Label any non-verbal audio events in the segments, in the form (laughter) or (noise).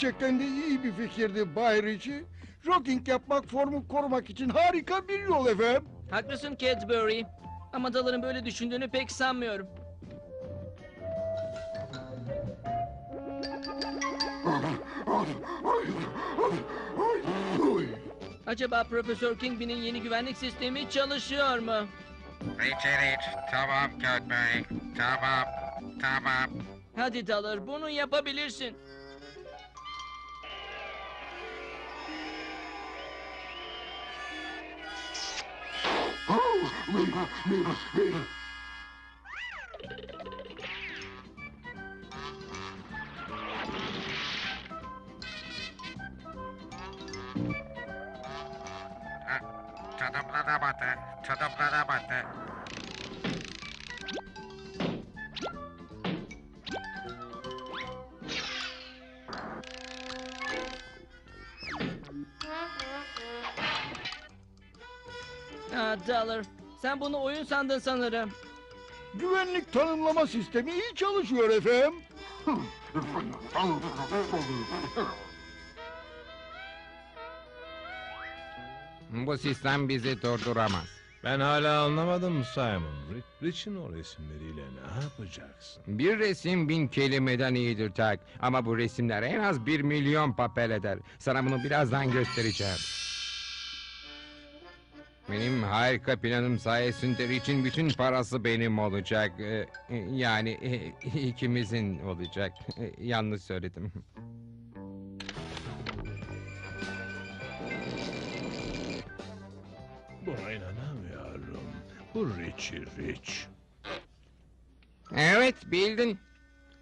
Gerçekten de iyi bir fikirdi Bay Ritchie. Jogging yapmak formu korumak için harika bir yol efendim. Haklısın Cadbury. Ama Dalır'ın böyle düşündüğünü pek sanmıyorum. Acaba Profesör Kingpin'in yeni güvenlik sistemi çalışıyor mu? Richard, tamam Cadbury, tamam, tamam. Hadi Dalır bunu yapabilirsin. Oh, Rita, Rita, Rita. Canımlanamadı, canımlanamadı. Aa, Dalır sen bunu oyun sandın sanırım. Güvenlik tanımlama sistemi iyi çalışıyor efendim. Bu sistem bizi durduramaz. Ben hala anlamadım Simon. Rich- Rich'in o resimleriyle ne yapacaksın? Bir resim bin kelimeden iyidir tak. Ama bu resimler en az bir milyon papel eder. Sana bunu birazdan göstereceğim. Benim harika planım sayesinde Rich'in bütün parası benim olacak. Ee, Yani e, ikimizin olacak. E, Yanlış söyledim. Buna inanamıyorum. Bu Richie Rich. Evet bildin.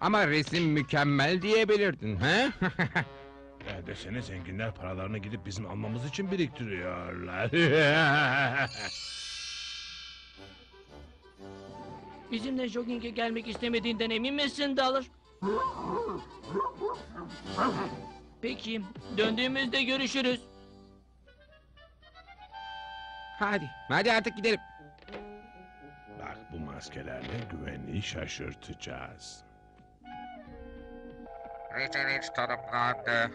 Ama resim mükemmel diyebilirdin. He? (laughs) Desene zenginler paralarını gidip bizim almamız için biriktiriyorlar. (laughs) Bizimle jogging'e gelmek istemediğinden emin misin Dalır? Peki döndüğümüzde görüşürüz. hadi, hadi artık gidelim. Bak bu maskelerle güvenliği şaşırtacağız. Richard tanımlandı.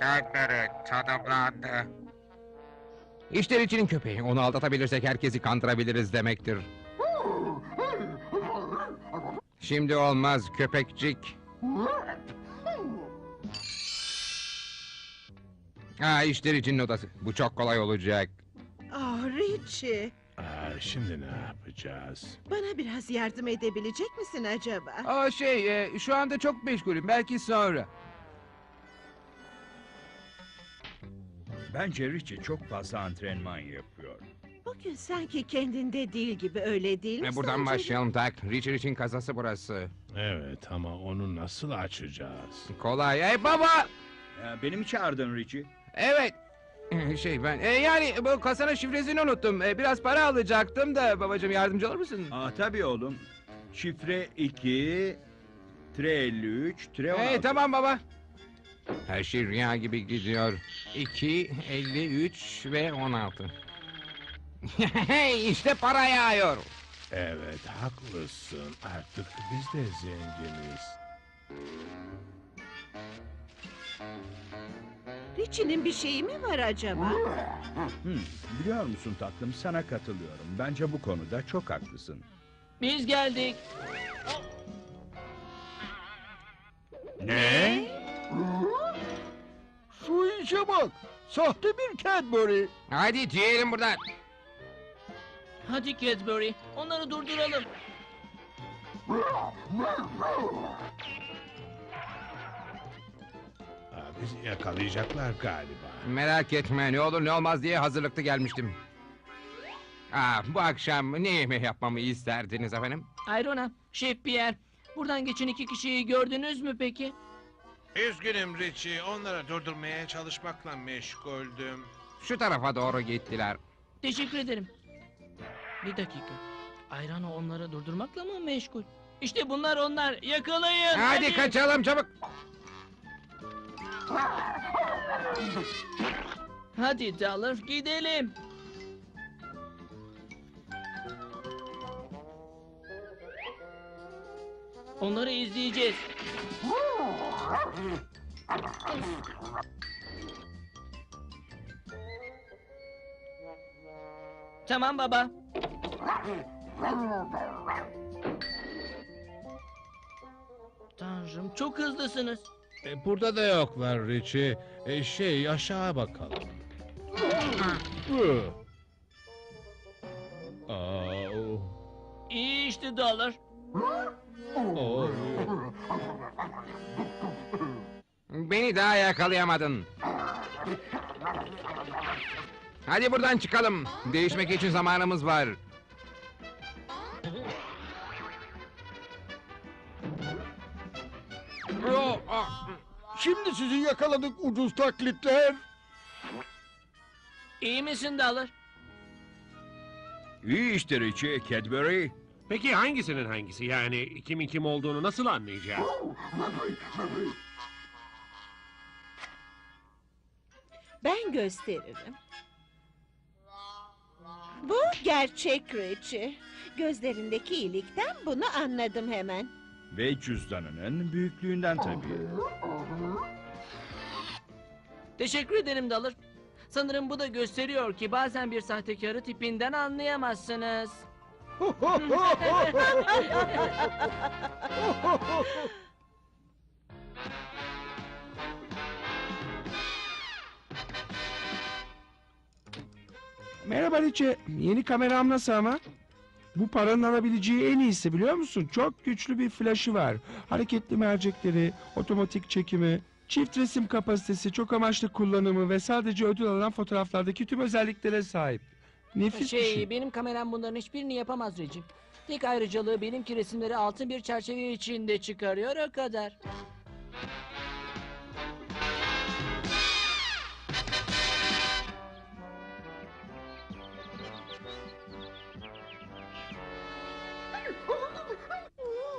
Cadbury tanımlandı. İşte Richie'nin köpeği. Onu aldatabilirsek herkesi kandırabiliriz demektir. Şimdi olmaz köpekcik. Ha işte Richie'nin odası. Bu çok kolay olacak. Ah Richie, Aa, şimdi ne yapacağız? bana biraz yardım edebilecek misin acaba? Aa şey, e, şu anda çok meşgulüm. Belki sonra. Bence Richie çok fazla antrenman yapıyor. Bugün sanki kendinde değil gibi öyle değil mi? E, Buradan sence? başlayalım tak. Richie için kasası burası. Evet ama onu nasıl açacağız? Kolay. Ey baba! Ya, beni mi çağırdın Richie? Evet. (clears throat) Şey ben e, yani bu kasanın şifresini unuttum. E, biraz para alacaktım da babacığım yardımcı olur musun? Aa tabii oğlum. Şifre 2, tre 53, tre 16. Hey tamam baba. Her şey rüya gibi gidiyor. 2, 53 ve 16. (laughs) Hey işte para yağıyor. Evet haklısın. Artık biz de zenginiz. Richie'nin bir şeyi mi var acaba? Hmm, biliyor musun tatlım sana katılıyorum. Bence bu konuda çok haklısın. Biz geldik. Ne? İşe bak. Sahte bir Cadbury. Hadi tüyelim buradan. Hadi Cadbury onları durduralım. Aa, bizi yakalayacaklar galiba. Merak etme ne olur ne olmaz diye hazırlıklı gelmiştim. Aa, bu akşam ne yemeği yapmamı isterdiniz efendim? Ayrona, Şef Pierre. Buradan geçen iki kişiyi gördünüz mü peki? Üzgünüm Richie, onları durdurmaya çalışmakla meşguldüm. Şu tarafa doğru gittiler. Teşekkür ederim. Bir dakika. Ayrano onları durdurmakla mı meşgul? İşte bunlar onlar. Yakalayın. Hadi kaçalım çabuk. Hadi Dalır gidelim. Onları izleyeceğiz. Tamam baba. Tanrım çok hızlısınız. E, burada da yoklar Richie. E, şey aşağı bakalım. Hı. Aa, o- İyi işte Dollar. Beni daha yakalayamadın. Hadi buradan çıkalım. Değişmek için zamanımız var. Ah. Şimdi sizi yakaladık ucuz taklitler. İyi misin Dollar? İyi işte Richie, Cadbury. Peki hangisinin hangisi? Yani kimin kim olduğunu nasıl anlayacağız? Ben gösteririm. Bu gerçek Richie. Gözlerindeki iyilikten bunu anladım hemen. Ve cüzdanının büyüklüğünden tabii. Teşekkür ederim Dollar. Sanırım bu da gösteriyor ki bazen bir sahtekarı tipinden anlayamazsınız. Merhaba Richie. Yeni kameram nasıl ama? Bu paranın alabileceği en iyisi biliyor musun? Çok güçlü bir flaşı var. Hareketli mercekleri, otomatik çekimi, çift resim kapasitesi, çok amaçlı kullanımı ve sadece ödül alan fotoğraflardaki tüm özelliklere sahip. Nefis bir Şey, şey. benim kameram bunların hiçbirini yapamaz Recep. Tek ayrıcalığı benimki resimleri altın bir çerçeve içinde çıkarıyor o kadar.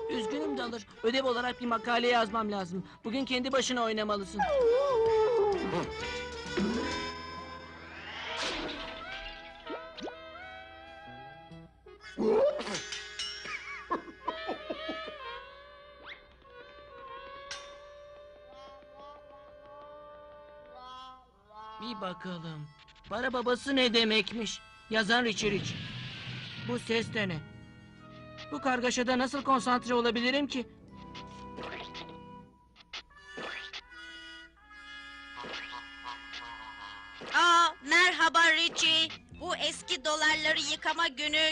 Üzgünüm Dalır. Ödev olarak bir makale yazmam lazım. Bugün kendi başına oynamalısın. Bakalım. Para babası ne demekmiş? Yazan Richie Rich. Bu ses de ne? Bu kargaşada nasıl konsantre olabilirim ki? Aa, merhaba Richie. Bu eski dolarları yıkama günü.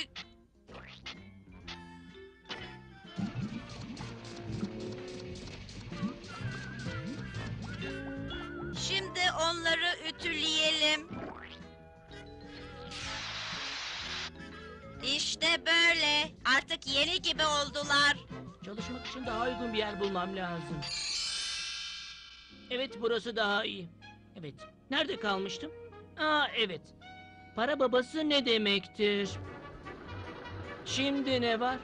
Onları ütüleyelim. İşte böyle. Artık yeni gibi oldular. Çalışmak için daha uygun bir yer bulmam lazım. Evet burası daha iyi. Evet. Nerede kalmıştım? Aa evet. Para babası ne demektir? Şimdi ne var?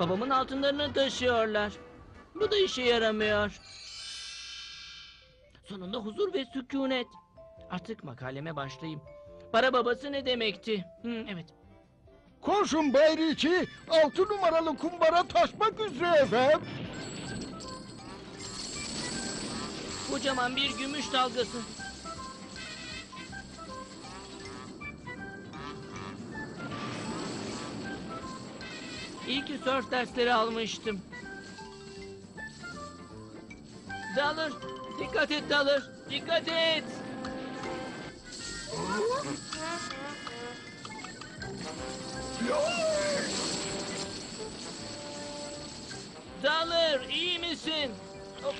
Babamın altınlarını taşıyorlar. Bu da işe yaramıyor. Sonunda huzur ve sükunet. Artık makaleme başlayayım. Para babası ne demekti? Hı, evet. Koşun Bay Ritchie, altı numaralı kumbara taşmak üzere efendim. Kocaman bir gümüş dalgası. İyi ki surf dersleri almıştım. Dalır, dikkat et Dalır, dikkat et. Dalır, iyi misin? Hop.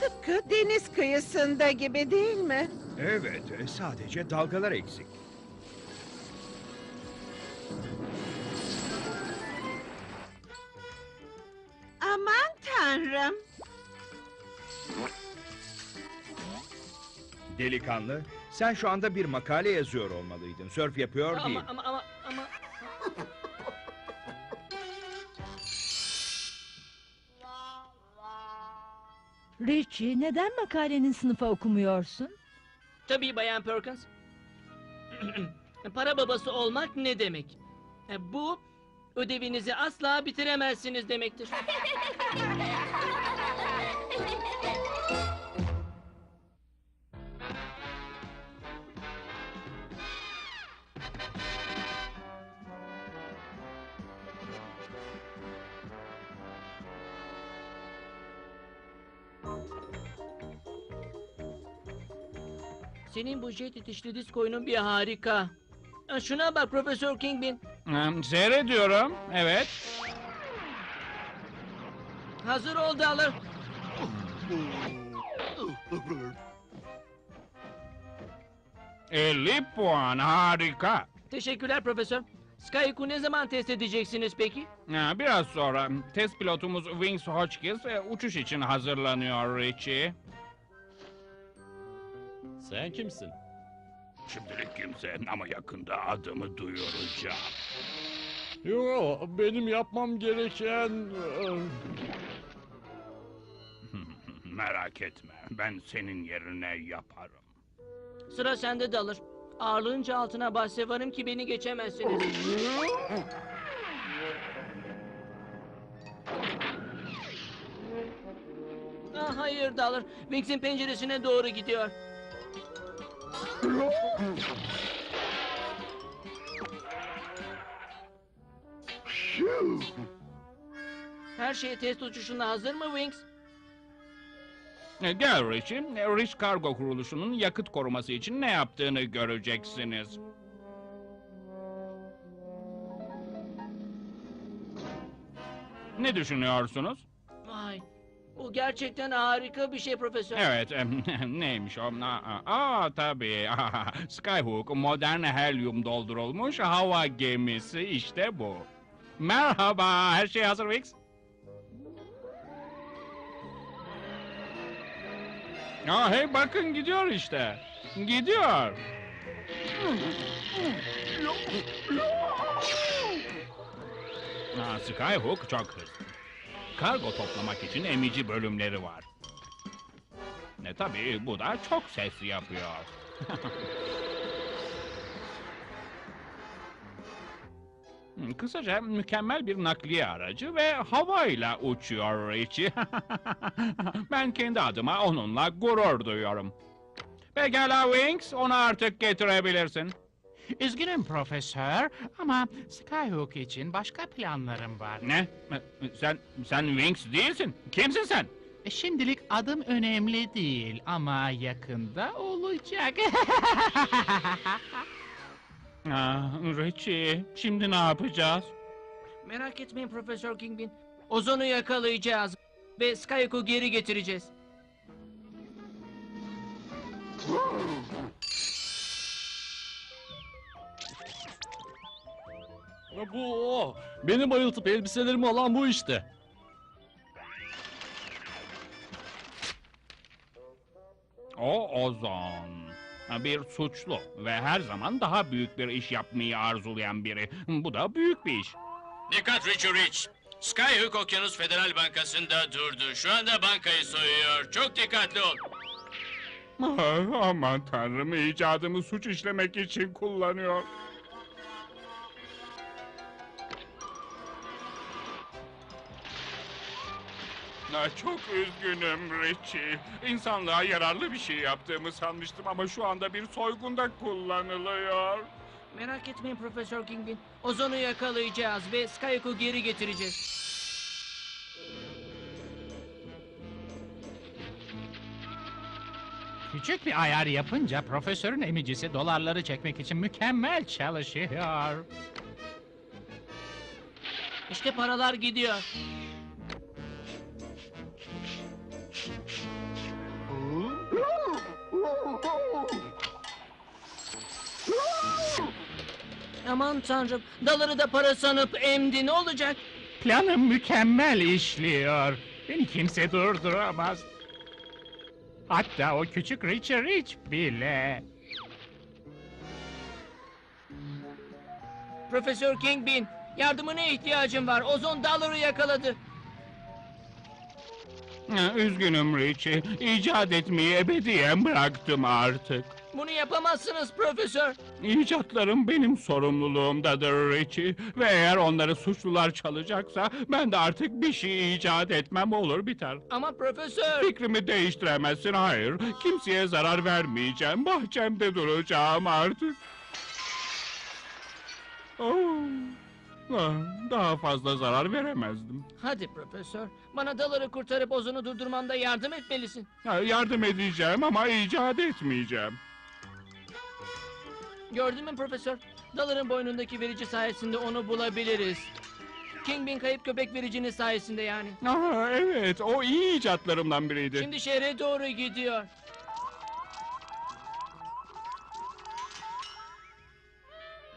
Tıpkı deniz kıyısında gibi değil mi? Evet, e, sadece dalgalar eksik. Tanrım. Delikanlı, sen şu anda bir makale yazıyor olmalıydın. Sörf yapıyor değil. Ama ama ama ama Richie neden makalenin sınıfa okumuyorsun? tabii Bayan Perkins. (clears throat) Para babası olmak ne demek? E, Bu ödevinizi asla bitiremezsiniz demektir. Senin bu jet itişli diskoyunun bir harika. Ha, Şuna bak Profesör Kingpin. Hmm, Seyrediyorum. Evet. Hazır ol Dalır. ...50 puan harika. Teşekkürler Profesör. Skyhook'u ne zaman test edeceksiniz peki? Ha, biraz sonra test pilotumuz Wings Hotchkiss e, uçuş için hazırlanıyor Richie. Sen kimsin? Şimdilik kimse ama yakında adımı duyuracağım. Yo, benim yapmam gereken... (laughs) Merak etme, ben senin yerine yaparım. Sıra sende Dalır. Ağırlığınca altına bahse varım ki beni geçemezsiniz. (laughs) Ah, hayır Dalır. Wings'in penceresine doğru gidiyor. (laughs) Her şey test uçuşuna hazır mı Wings? E, Gel Richie, e, Rich Kargo kuruluşunun yakıt koruması için ne yaptığını göreceksiniz. Ne düşünüyorsunuz? Vay. Bu gerçekten harika bir şey Profesör. Evet, em, (laughs) neymiş o? Aa, aa tabii. (laughs) Skyhook modern helyum doldurulmuş hava gemisi işte bu. Merhaba, her şey hazır Wix. Aa, hey bakın gidiyor işte. Gidiyor. Aa, Skyhook çok hızlı. Kargo toplamak için emici bölümleri var. Ne tabii bu da çok ses yapıyor. (laughs) Kısaca mükemmel bir nakliye aracı ve havayla uçuyor Richie. (laughs) ben kendi adıma onunla gurur duyuyorum. Pekala Wings, onu artık getirebilirsin. Üzgünüm profesör ama Skyhook için başka planlarım var. Ne? Sen, sen Wings değilsin. Kimsin sen? E, Şimdilik adım önemli değil ama yakında olacak. (laughs) Ah, Richie, şimdi ne yapacağız? Merak etmeyin Profesör Kingpin. Ozonu yakalayacağız ve Skyhook'u geri getireceğiz. Bu o. Beni bayıltıp elbiselerimi alan bu işte. O Ozon. Bir suçlu ve her zaman daha büyük bir iş yapmayı arzulayan biri. Bu da büyük bir iş. Dikkat Richie Rich. Skyhook Okyanus Federal Bankası'nda durdu. Şu anda bankayı soyuyor. Çok dikkatli ol. Ah, aman tanrım icadımı suç işlemek için kullanıyor. Ah, Çok üzgünüm Richie. İnsanlığa yararlı bir şey yaptığımı sanmıştım ama şu anda bir soygunda kullanılıyor. Merak etmeyin Profesör Kingpin. Ozonu yakalayacağız ve Skyhook'u geri getireceğiz. Küçük bir ayar yapınca profesörün emicisi dolarları çekmek için mükemmel çalışıyor. İşte paralar gidiyor. Aman tanrım, daları da para sanıp emdi ne olacak? Planım mükemmel işliyor. Beni kimse durduramaz. Hatta o küçük Richard Rich bile. Profesör Kingpin, yardımına ihtiyacım var. Ozon daları yakaladı. Üzgünüm Richie. İcat etmeyi ebediyen bıraktım artık. Bunu yapamazsınız profesör. İcatlarım benim sorumluluğumdadır Richie. Ve eğer onları suçlular çalacaksa ben de artık bir şey icat etmem olur biter. Ama profesör. Fikrimi değiştiremezsin hayır. Kimseye zarar vermeyeceğim. Bahçemde duracağım artık. Oh. Ah, Daha fazla zarar veremezdim. Hadi profesör. Bana daları kurtarıp ozonu durdurmamda yardım etmelisin. Ha, Yardım edeceğim ama icat etmeyeceğim. Gördün mü profesör? Daların boynundaki verici sayesinde onu bulabiliriz. Kingpin kayıp köpek vericinin sayesinde yani. Aha, evet o iyi icatlarımdan biriydi. Şimdi şehre doğru gidiyor.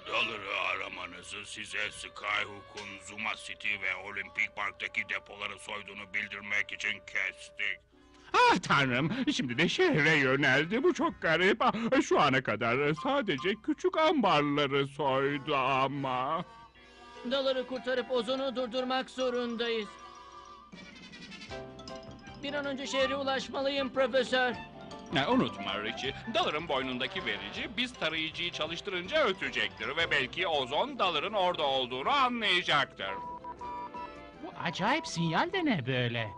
Dalır'ı aramanızı size Skyhook'un Zuma City ve Olympic Park'taki depoları soyduğunu bildirmek için kestik. Ah tanrım şimdi de şehre yöneldi bu çok garip. Ah, Şu ana kadar sadece küçük ambarları soydu ama. Daları kurtarıp ozonu durdurmak zorundayız. Bir an önce şehre ulaşmalıyım profesör. Ne unutma Richie, Dalır'ın boynundaki verici biz tarayıcıyı çalıştırınca ötecektir ve belki ozon Dalır'ın orada olduğunu anlayacaktır. Bu acayip sinyal de ne böyle?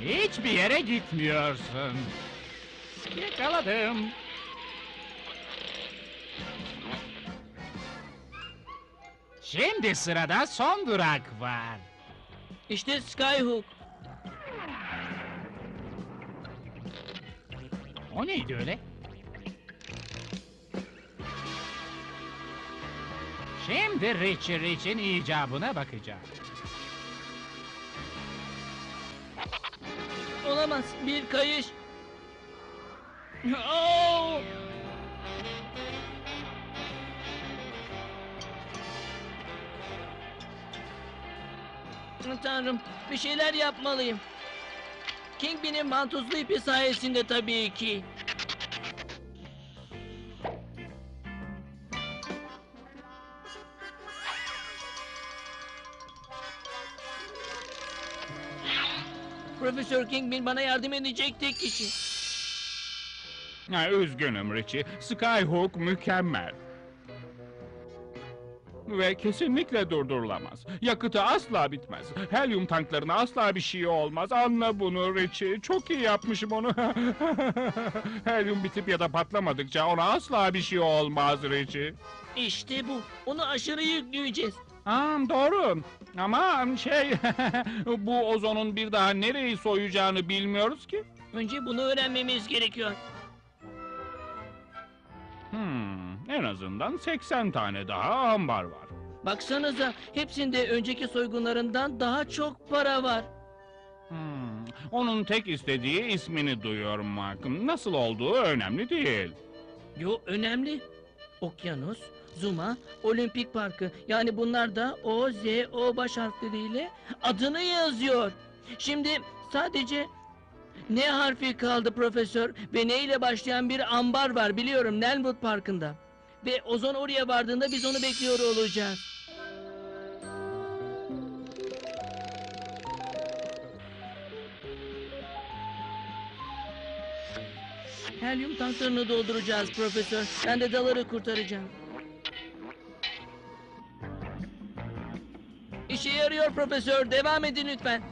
Hiçbir yere gitmiyorsun. Yakaladım. Şimdi sırada son durak var. İşte Skyhook. O neydi öyle? Şimdi Richie Rich'in icabına bakacağım. Olamaz. Bir kayış. Oo! Tanrım, bir şeyler yapmalıyım. Kingpin'in mantuzlu ipi sayesinde tabii ki. Profesör Kingpin bana yardım edecek tek kişi. Ha, üzgünüm Richie, Skyhook mükemmel. Ve kesinlikle durdurulamaz. Yakıtı asla bitmez. Helyum tanklarına asla bir şey olmaz. Anla bunu Richie. Çok iyi yapmışım onu. (laughs) Helyum bitip ya da patlamadıkça ona asla bir şey olmaz Richie. İşte bu. Onu aşırı yükleyeceğiz. Aa, doğru. Ama şey... (laughs) bu ozonun bir daha nereyi soyacağını bilmiyoruz ki. Önce bunu öğrenmemiz gerekiyor. Hmm, en azından 80 tane daha ambar var. Baksanıza hepsinde önceki soygunlarından daha çok para var. Hmm, onun tek istediği ismini duyurmak. Nasıl olduğu önemli değil. Yo önemli. Okyanus, Zuma, Olimpik Parkı. Yani bunlar da O, Z, O baş harfleriyle adını yazıyor. Şimdi sadece ne harfi kaldı profesör ve ne ile başlayan bir ambar var biliyorum Nelwood Parkı'nda. Ve ozon oraya vardığında biz onu bekliyor olacağız. Helyum tanklarını dolduracağız profesör. Ben de daları kurtaracağım. İşe yarıyor profesör. Devam edin lütfen.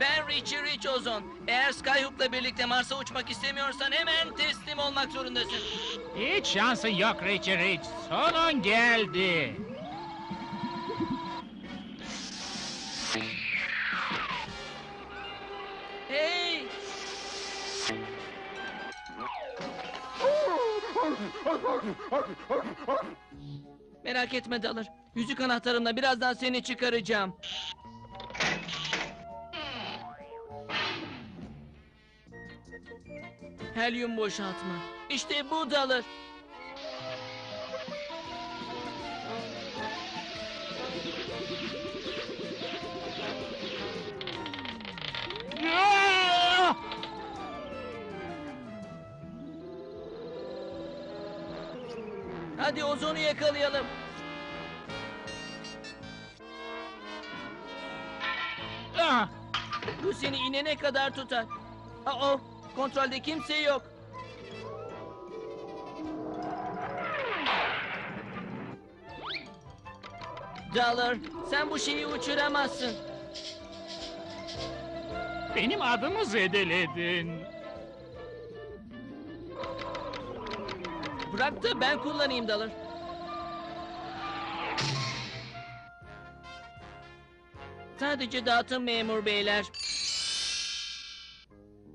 Ben Richie Rich Ozon. Eğer Skyhook'la birlikte Mars'a uçmak istemiyorsan hemen teslim olmak zorundasın. Hiç şansın yok Richie Rich. Sonun geldi. Merak etme Dalır. Yüzük anahtarımla birazdan seni çıkaracağım. Helyum boşaltma. İşte bu Dalır. Hadi ozonu yakalayalım. Ah, Bu seni inene kadar tutar. Aa, kontrolde kimse yok. Dollar, sen bu şeyi uçuramazsın. Benim adımı zedeledin. Bırak da ben kullanayım Dollar. Sadece dağıtım memur beyler.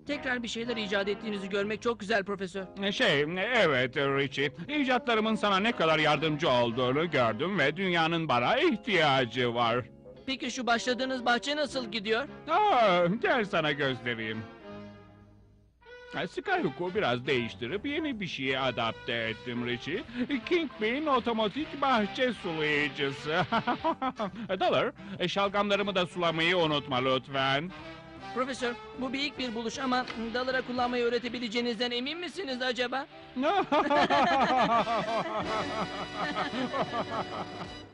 Tekrar bir şeyler icat ettiğinizi görmek çok güzel profesör. Şey, evet Richie. İcatlarımın sana ne kadar yardımcı olduğunu gördüm ve dünyanın bana ihtiyacı var. Peki şu başladığınız bahçe nasıl gidiyor? Aa, gel sana göstereyim. Ha, Skyhook'u biraz değiştirip yeni bir şeye adapte ettim Richie. Kingpin otomatik bahçe sulayıcısı. (laughs) Dollar, e, şalgamlarımı da sulamayı unutma lütfen. Profesör, bu ilk bir buluş ama Dollar'a kullanmayı öğretebileceğinizden emin misiniz acaba? (laughs) (laughs)